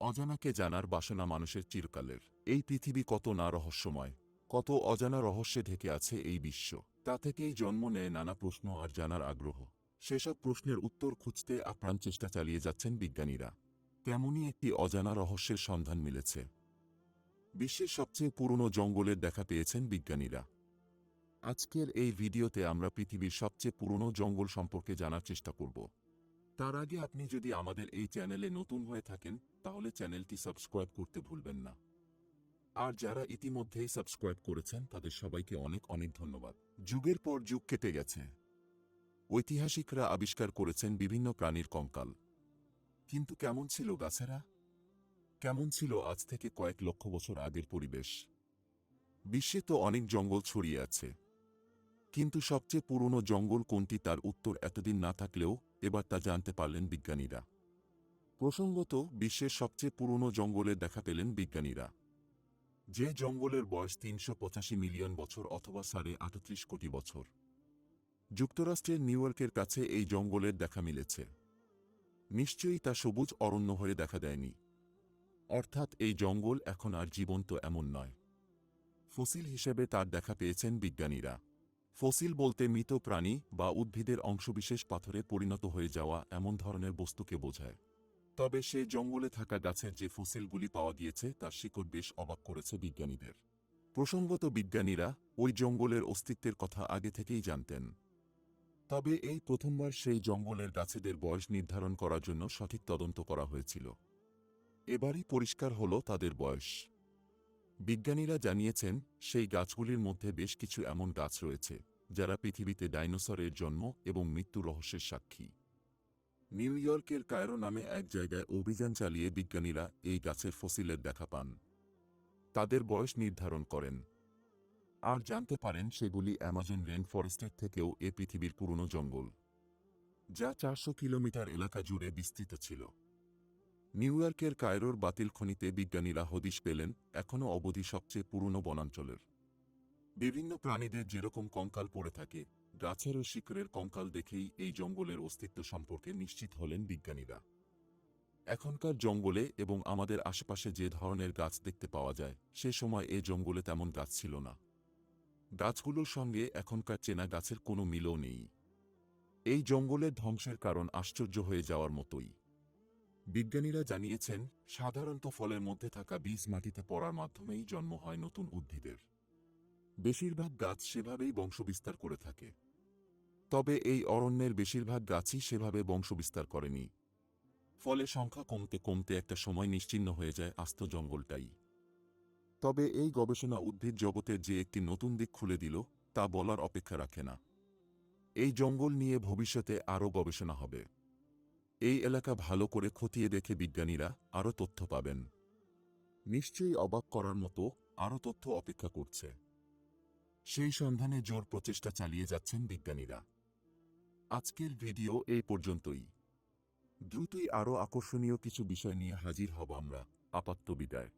অজানাকে জানার বাসনা মানুষের চিরকালের। এই পৃথিবী কত না রহস্যময়, কত অজানা রহস্যে ঢেকে আছে এই বিশ্ব। তা থেকেই জন্ম নেয় নানা প্রশ্ন আর জানার আগ্রহ। সেসব প্রশ্নের উত্তর খুঁজতে আপ্রাণ চেষ্টা চালিয়ে যাচ্ছেন বিজ্ঞানীরা। তেমনই একটি অজানা রহস্যের সন্ধান মিলেছে। বিশ্বের সবচেয়ে পুরনো জঙ্গলের দেখা পেয়েছেন বিজ্ঞানীরা। আজকের এই ভিডিওতে আমরা পৃথিবীর সবচেয়ে পুরনো জঙ্গল সম্পর্কে জানার চেষ্টা করব। তার আগে আপনি যদি আমাদের এই চ্যানেলে নতুন হয়ে থাকেন, তাহলে চ্যানেলটি সাবস্ক্রাইব করতে ভুলবেন না। আর যারা ইতিমধ্যেই সাবস্ক্রাইব করেছেন, তাদের সবাইকে অনেক অনেক ধন্যবাদ। যুগের পর যুগ কেটে গেছে। ঐতিহাসিকরা আবিষ্কার করেছেন বিভিন্ন প্রাণীর কঙ্কাল। কিন্তু কেমন ছিল গাছেরা? কেমন ছিল আজ থেকে কয়েক লক্ষ বছর আগের পরিবেশ? বিশ্বে তো অনেক জঙ্গল ছড়িয়ে আছে। কিন্তু সবচেয়ে পুরনো জঙ্গল কোনটি তার উত্তর এতদিন না থাকলেও এবার তা জানতে পারলেন বিজ্ঞানীরা। প্রসঙ্গত, বিশ্বের সবচেয়ে পুরনো জঙ্গলে দেখা পেলেন বিজ্ঞানীরা। যে জঙ্গলের বয়স তিনশো পঁচাশি মিলিয়ন বছর অথবা সাড়ে আটত্রিশ কোটি বছর। যুক্তরাষ্ট্রের নিউ ইয়র্কের কাছে এই জঙ্গলের দেখা মিলেছে। নিশ্চয়ই তা সবুজ অরণ্য হয়ে দেখা দেয়নি। অর্থাৎ এই জঙ্গল এখন আর জীবন্ত এমন নয়। ফসিল হিসেবে তার দেখা পেয়েছেন বিজ্ঞানীরা। ফসিল বলতে মৃত প্রাণী বা উদ্ভিদের অংশবিশেষ পাথরে পরিণত হয়ে যাওয়া এমন ধরনের বস্তুকে বোঝায়। তবে সে জঙ্গলে থাকা গাছের যে ফসিলগুলি পাওয়া গিয়েছে, তার শিকড় বেশ অবাক করেছে বিজ্ঞানীদের। প্রসঙ্গত বিজ্ঞানীরা ওই জঙ্গলের অস্তিত্বের কথা আগে থেকেই জানতেন। তবে এই প্রথমবার সেই জঙ্গলের গাছেদের বয়স নির্ধারণ করার জন্য সঠিক তদন্ত করা হয়েছিল। এবারই পরিষ্কার হল তাদের বয়স। বিজ্ঞানীরা জানিয়েছেন, সেই গাছগুলির মধ্যে বেশ কিছু এমন গাছ রয়েছে, যারা পৃথিবীতে ডাইনোসরের জন্ম এবং মৃত্যু রহস্যের সাক্ষী। নিউ ইয়র্কের কায়রো নামে এক জায়গায় অভিযান চালিয়ে বিজ্ঞানীরা এই গাছের ফসিলের দেখা পান। তাদের বয়স নির্ধারণ করেন। আর জানতে পারেন, সেগুলি অ্যামাজন রেন ফরেস্টের থেকেও এ পৃথিবীর পুরনো জঙ্গল, যা চারশো কিলোমিটার এলাকা জুড়ে বিস্তৃত ছিল। নিউ ইয়র্কের কায়রোর বাতিল খনিতে বিজ্ঞানীরা হদিশ পেলেন এখনও অবধি সবচেয়ে পুরনো বনাঞ্চলের। বিভিন্ন প্রাণীদের যেরকম কঙ্কাল পড়ে থাকে, গাছের ও শিকড়ের কঙ্কাল দেখেই এই জঙ্গলের অস্তিত্ব সম্পর্কে নিশ্চিত হলেন বিজ্ঞানীরা। এখনকার জঙ্গলে এবং আমাদের আশেপাশে যে ধরনের গাছ দেখতে পাওয়া যায়, সে সময় এ জঙ্গলে তেমন গাছ ছিল না। গাছগুলোর সঙ্গে এখনকার চেনা গাছের কোনো মিলও নেই। এই জঙ্গলের ধ্বংসের কারণ আশ্চর্য হয়ে যাওয়ার মতোই। বিজ্ঞানীরা জানিয়েছেন, সাধারণত ফলের মধ্যে থাকা বীজ মাটিতে পড়ার মাধ্যমেই জন্ম হয় নতুন উদ্ভিদের। বেশিরভাগ গাছ সেভাবেই বংশবিস্তার করে থাকে। তবে এই অরণ্যের বেশিরভাগ গাছই সেভাবে বংশবিস্তার করেনি। ফলে সংখ্যা কমতে কমতে একটা সময় নিশ্চিহ্ন হয়ে যায় আস্ত জঙ্গলটাই। তবে এই গবেষণা উদ্ভিদ জগতের যে একটি নতুন দিক খুলে দিল, তা বলার অপেক্ষা রাখে না। এই জঙ্গল নিয়ে ভবিষ্যতে আরও গবেষণা হবে। এই এলাকা ভালো করে খতিয়ে দেখে বিজ্ঞানীরা আরও তথ্য পাবেন। নিশ্চয়ই অবাক করার মতো আরও তথ্য অপেক্ষা করছে। সেই সন্ধানে জোর প্রচেষ্টা চালিয়ে যাচ্ছেন বিজ্ঞানীরা। আজকের ভিডিও এই পর্যন্তই। দ্রুতই আরও আকর্ষণীয় কিছু বিষয় নিয়ে হাজির হব আমরা। আপাত্ত বিদায়।